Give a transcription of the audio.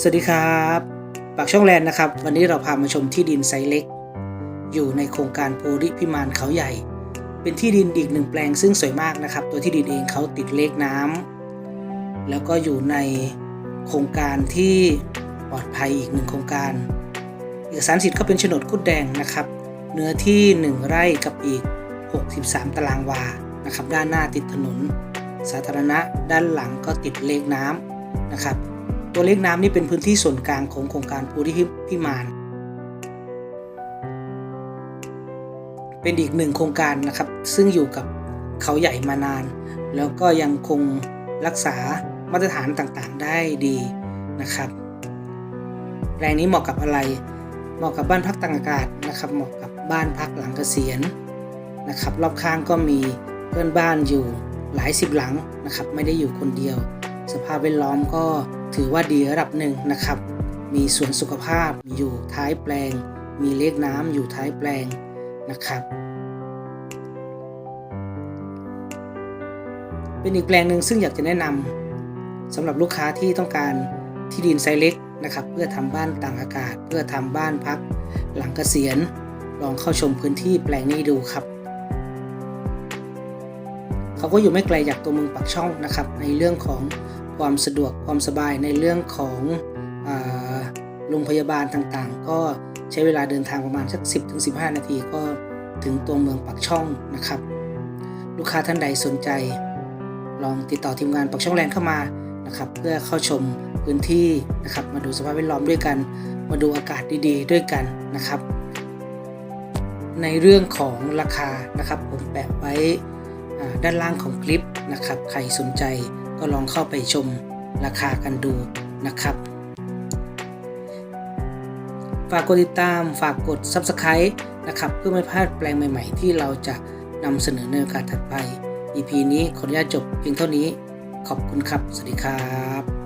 สวัสดีครับปากช่องแลนด์นะครับ วันนี้เราพามาชมที่ดินไซส์เล็ก อยู่ในโครงการโพธิพิมานเขาใหญ่ เป็นที่ดินอีกหนึ่งแปลงซึ่งสวยมากนะครับ ตัวที่ดินเองเขาติดเลขน้ำแล้วก็อยู่ในโครงการที่ปลอดภัยอีกหนึ่งโครงการเอกสารสิทธิ์ก็เป็นโฉนดคุดแดงนะครับ เนื้อที่ 1 ไร่กับอีก 63 ตารางวานะครับ ด้านหน้าติดถนน สาธารณะด้านหลังก็ติดเลขน้ำนะครับ ตัวเลขน้ำนี่เป็นพื้นที่ส่วนกลางของโครงการภูริพิมาน เป็นอีกหนึ่งโครงการนะครับ ซึ่งอยู่กับเขาใหญ่มานาน แล้วก็ยังคงรักษามาตรฐานต่างๆได้ดีนะครับแปลงนี้เหมาะกับอะไร เหมาะกับบ้านพักต่างอากาศนะครับ เหมาะกับบ้านพักหลังเกษียณนะครับ รอบข้างก็มีเพื่อนบ้านอยู่หลายสิบหลังนะครับ ไม่ได้อยู่คนเดียว ภาพแวดล้อมก็ถือว่าดีระดับหนึ่งนะครับ มีสวนสุขภาพอยู่ท้ายแปลง มีเลขน้ำอยู่ท้ายแปลงนะครับ เป็นอีกแปลงหนึ่งซึ่งอยากจะแนะนำสำหรับลูกค้าที่ต้องการที่ดินไซส์เล็กนะครับ เพื่อทำบ้านต่างอากาศ เพื่อทำบ้านพัก หลังเกษียณลองเข้าชมพื้นที่แปลงนี้ดูครับเขาก็อยู่ไม่ไกลจากตัวเมืองปากช่องนะครับ ในเรื่องของ ความสะดวกความสบายในเรื่องของโรงพยาบาลต่างๆ ก็ใช้เวลาเดินทางประมาณสัก 10-15 นาทีก็ถึงตัวเมืองปากช่องนะครับ ลูกค้าท่านใดสนใจ ลองติดต่อทีมงานปากช่องแลนด์เข้ามานะครับเพื่อเข้าชมพื้นที่นะครับ มาดูสภาพแวดล้อมด้วยกัน มาดูอากาศดีๆ ด้วยกันนะครับ ในเรื่องของราคานะครับ ผมแปะไว้ด้านล่างของคลิปนะครับ ใครสนใจ ก็ลองเข้าไปชมราคากันดูนะครับ ฝากกดติดตามฝากกด Subscribe นะครับ เพื่อไม่พลาดแปลงใหม่ ๆ ที่เราจะนำเสนอในโอกาสถัดไป EP นี้ขออนุญาตจบเพียงเท่านี้ ขอบคุณครับ สวัสดีครับ